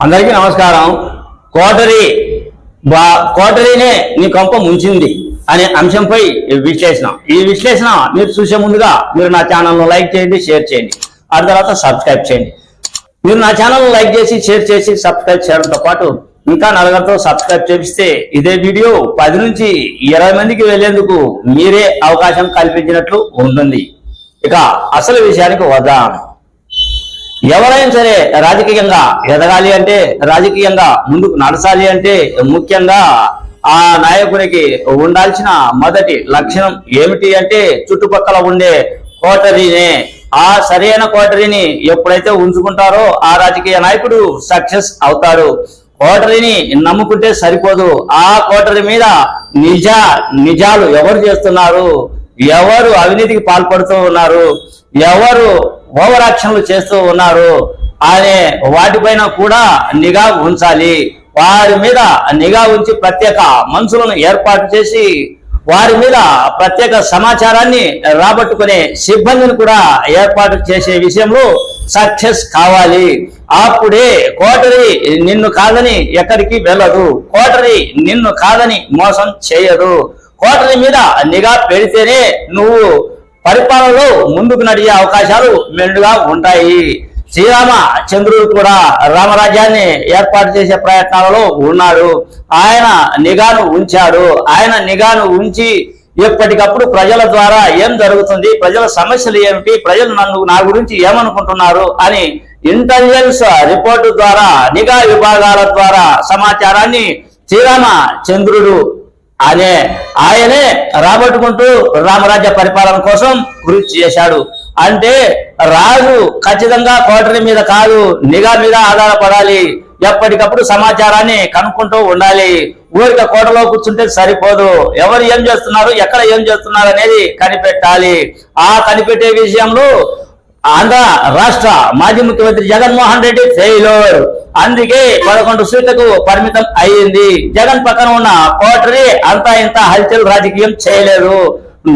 అందరికీ నమస్కారం. కోటరి బా కోటరీనే నీ కొంప ముంచింది అనే అంశంపై విశ్లేషణ. ఈ విశ్లేషణ మీరు చూసే ముందుగా మీరు నా ఛానల్ను లైక్ చేయండి షేర్ చేయండి. ఆ తర్వాత సబ్స్క్రైబ్ చేయండి. మీరు నా ఛానల్ను లైక్ చేసి షేర్ చేసి సబ్స్క్రైబ్ చేయడంతో పాటు ఇంకా నలుగురితో సబ్స్క్రైబ్ చేపిస్తే ఇదే వీడియో పది నుంచి ఇరవై మందికి వెళ్ళేందుకు మీరే అవకాశం కల్పించినట్లు ఉంటుంది. ఇక అసలు విషయానికి వద్దాం. ఎవరైనా సరే రాజకీయంగా ఎదగాలి అంటే రాజకీయంగా ముందుకు నడచాలి అంటే ముఖ్యంగా ఆ నాయకునికి ఉండాల్సిన మొదటి లక్షణం ఏమిటి అంటే చుట్టుపక్కల ఉండే కోటరీనే. ఆ సరైన కోటరీని ఎప్పుడైతే ఉంచుకుంటారో ఆ రాజకీయ నాయకుడు సక్సెస్ అవుతారు కోటరీని నమ్ముకుంటే సరిపోదు. ఆ కోటరీ మీద నిజ నిజాలు ఎవరు చేస్తున్నారు? ఎవరు అవినీతికి పాల్పడుతూ ఉన్నారు? ఎవరు ఓవర్ యాక్షన్లు చేస్తూ ఉన్నారు. అనే వాటిపైన కూడా నిఘా ఉంచాలి. వారి మీద నిఘా ఉంచి ప్రత్యేక మనుషులను ఏర్పాటు చేసి వారి మీద ప్రత్యేక సమాచారాన్ని రాబట్టుకునే సిబ్బందిని కూడా ఏర్పాటు చేసే విషయంలో సక్సెస్ కావాలి. అప్పుడే కోటరి నిన్ను కాదని ఎక్కడికి వెళ్ళదు. కోటరి నిన్ను కాదని మోసం చేయదు. కోటరి మీద నిఘా పెడితేనే నువ్వు పరిపాలనలో ముందుకు నడిచే అవకాశాలు మెండుగా ఉంటాయి. శ్రీరామ చంద్రుడు కూడా రామరాజ్యాన్ని ఏర్పాటు చేసే ప్రయత్నాలలో ఉన్నాడు. ఆయన నిఘాను ఉంచాడు. ఆయన నిఘాను ఉంచి ఎప్పటికప్పుడు ప్రజల ద్వారా ఏం జరుగుతుంది ప్రజల సమస్యలు ఏమిటి ప్రజలు నన్ను నా గురించి ఏమనుకుంటున్నారు అని ఇంటెలిజెన్స్ రిపోర్టు ద్వారా నిఘా విభాగాల ద్వారా సమాచారాన్ని శ్రీరామ చంద్రుడు అనే ఆయనే రాబట్టుకుంటూ రామరాజ్య పరిపాలన కోసం కృషి చేశాడు. అంటే రాజు ఖచ్చితంగా కోటరి మీద కాదు నిఘా మీద ఆధారపడాలి. ఎప్పటికప్పుడు సమాచారాన్ని కనుక్కుంటూ ఉండాలి. ఊరిక కోటలో కూర్చుంటే సరిపోదు. ఎవరు ఏం చేస్తున్నారు ఎక్కడ ఏం చేస్తున్నారు అనేది కనిపెట్టాలి. ఆ కనిపెట్టే విషయంలో ఆంధ్ర రాష్ట్ర మాజీ ముఖ్యమంత్రి జగన్మోహన్ రెడ్డి ఫెయిలోర్. అందుకే పదకొండు సీట్లకు పరిమితం అయ్యింది జగన్ పక్కన ఉన్న కోటరీ అంతా ఇంత హల్చల్ రాజకీయం చేయలేదు.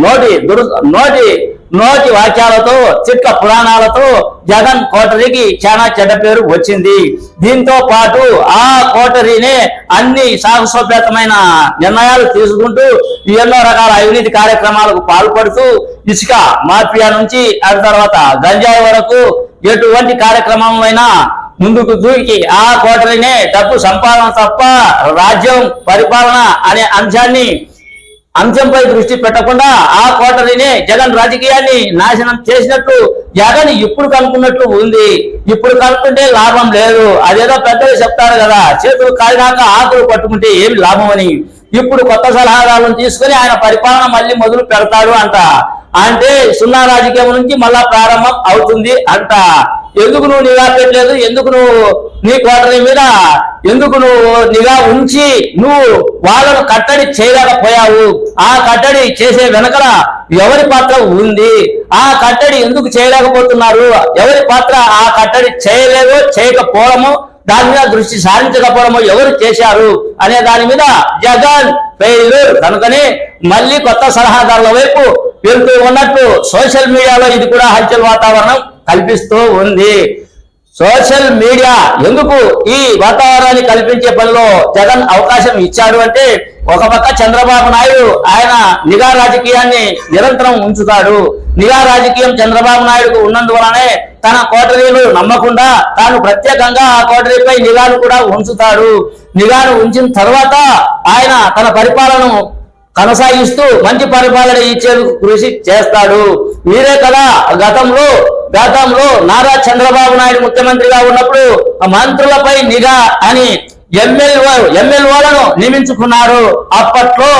నోటి దురు నోటి నోటి వాక్యాలతో చిట్ల పురాణాలతో జగన్ కోటరికి చాలా చెడ్డ పేరు వచ్చింది. దీంతో పాటు ఆ కోటరీనే అన్ని సాహసోపేతమైన నిర్ణయాలు తీసుకుంటూ ఎన్నో రకాల అవినీతి కార్యక్రమాలకు పాల్పడుతూ ఇసుక మాఫియా నుంచి ఆ తర్వాత గంజాయి వరకు ఎటువంటి కార్యక్రమమైనా ముందుకు దూకి ఆ కోటరీనే డబ్బు సంపాదన తప్ప రాజ్యం పరిపాలన అనే అంశాన్ని అంశంపై దృష్టి పెట్టకుండా ఆ కోటరీనే జగన్ రాజకీయాన్ని నాశనం చేసినట్లు జగన్ ఇప్పుడు కనుక్కున్నట్లు ఉంది. ఇప్పుడు కనుక్కుంటే లాభం లేదు. అదేదో పెద్దలు చెప్తారు కదా చేతులు కాలినాక ఆకులు పట్టుకుంటే ఏమి లాభం అని ఇప్పుడు కొత్త సలహాదారులను తీసుకుని ఆయన పరిపాలన మళ్ళీ మొదలు పెడతాడు అంట. అంటే సున్నా రాజకీయం నుంచి మళ్ళా ప్రారంభం అవుతుంది అంట. ఎందుకు నువ్వు నిఘా పెట్టలేదు? ఎందుకు నువ్వు నీ కోటరీ మీద ఎందుకు నువ్వు నిఘా ఉంచి నువ్వు వాళ్ళను కట్టడి చేయలేకపోయావు? ఆ కట్టడి చేసే వెనకల ఎవరి పాత్ర ఉంది? ఆ కట్టడి ఎందుకు చేయలేకపోతున్నారు? ఎవరి పాత్ర ఆ కట్టడి చేయలేదో చేయకపోవడము దాని మీద దృష్టి సారించకపోవడము ఎవరు చేశారు? అనే దాని మీద జగన్ ఫెయిల్యూర్ కనుకనే మళ్ళీ కొత్త సలహాదారుల వైపు వెళ్తూ ఉన్నట్టు సోషల్ మీడియాలో ఇది కూడా హల్చల్ వాతావరణం కల్పిస్తూ ఉంది. సోషల్ మీడియా ఎందుకు ఈ వాతావరణాన్ని కల్పించే పనిలో జగన్ అవకాశం ఇచ్చాడు అంటే ఒక పక్క చంద్రబాబు నాయుడు ఆయన నిఘా రాజకీయాన్ని నిరంతరం ఉంచుతాడు. నిఘా రాజకీయం చంద్రబాబు నాయుడుకు ఉన్నందువలనే తన కోటరీలు నమ్మకుండా తాను ప్రత్యేకంగా ఆ కోటరీపై నిఘాను కూడా ఉంచుతాడు. నిఘాను ఉంచిన తర్వాత ఆయన తన పరిపాలనను కొనసాగిస్తూ మంచి పరిపాలన ఇచ్చేందుకు కృషి చేస్తాడు. మీరే కదా గతంలో గతంలో నారా చంద్రబాబు నాయుడు ముఖ్యమంత్రిగా ఉన్నప్పుడు మంత్రులపై నిఘా అని ఎమ్మెల్యే ఎమ్మెల్యేలను నియమించుకున్నారు. అప్పట్లో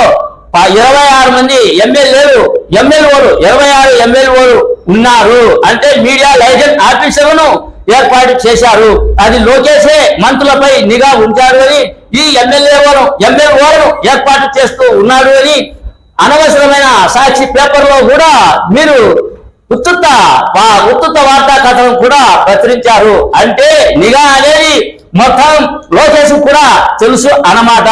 ఇరవై ఆరు మంది ఎమ్మెల్యేలు ఎమ్మెల్యేలు ఇరవై ఆరు ఎమ్మెల్యేలు ఉన్నారు. అంటే మీడియా లైజెంట్ ఆఫీసర్లను ఏర్పాటు చేశారు. అది లోకేశే మంత్రులపై నిఘా ఉంచారు అని ఈ ఎమ్మెల్యేలను ఎమ్మెల్యేలను ఏర్పాటు చేస్తూ ఉన్నారు అని అనవసరమైన సాక్షి పేపర్లో కూడా మీరు ఉత్తుత వా- ఉత్తుత్త వార్తా కథనం కూడా ప్రచురించారు. అంటే నిఘా అనేది మొత్తం లోకేష్ కూడా తెలుసు అన్నమాట.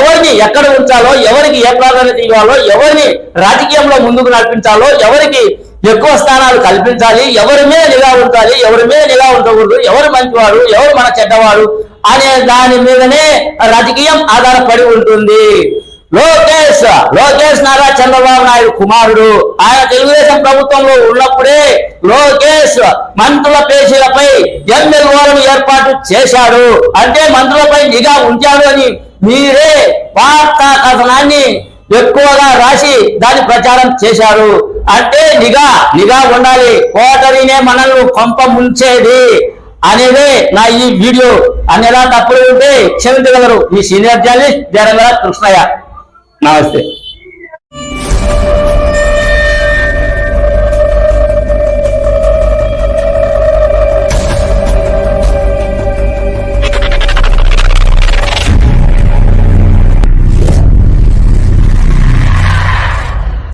ఎవరిని ఎక్కడ ఉంచాలో ఎవరికి ఏ ప్రాధాన్యత ఇవ్వాలో ఎవరిని రాజకీయంలో ముందుకు నడిపించాలో ఎవరికి ఎక్కువ స్థానాలు కల్పించాలి ఎవరి మీద నిఘా ఉండాలి ఎవరి మీద నిఘా ఉండకూడదు ఎవరు మంచివాడు ఎవరు మన చెడ్డవాడు అనే దాని మీదనే రాజకీయం ఆధారపడి ఉంటుంది. లోకేష్ లోకేష్ నారా చంద్రబాబు నాయుడు కుమారుడు. ఆయన తెలుగుదేశం ప్రభుత్వంలో ఉన్నప్పుడే లోకేష్ మంత్రుల పేషీలపై ఎమ్మెల్యేలను ఏర్పాటు చేశాడు. అంటే మంత్రులపై నిఘా ఉంచాడు అని మీరే వార్తా కథనాన్ని ఎక్కువగా రాసి దాని ప్రచారం చేశారు. అంటే నిఘా నిఘా ఉండాలి. కోటరీనే మనల్ని కొంప ముంచేది అనేదే నా ఈ వీడియో. అనేలా తప్పులు ఉంటే క్షమించగలరు. ఈ senior journalist Janagala Krishnaiah. నమస్తే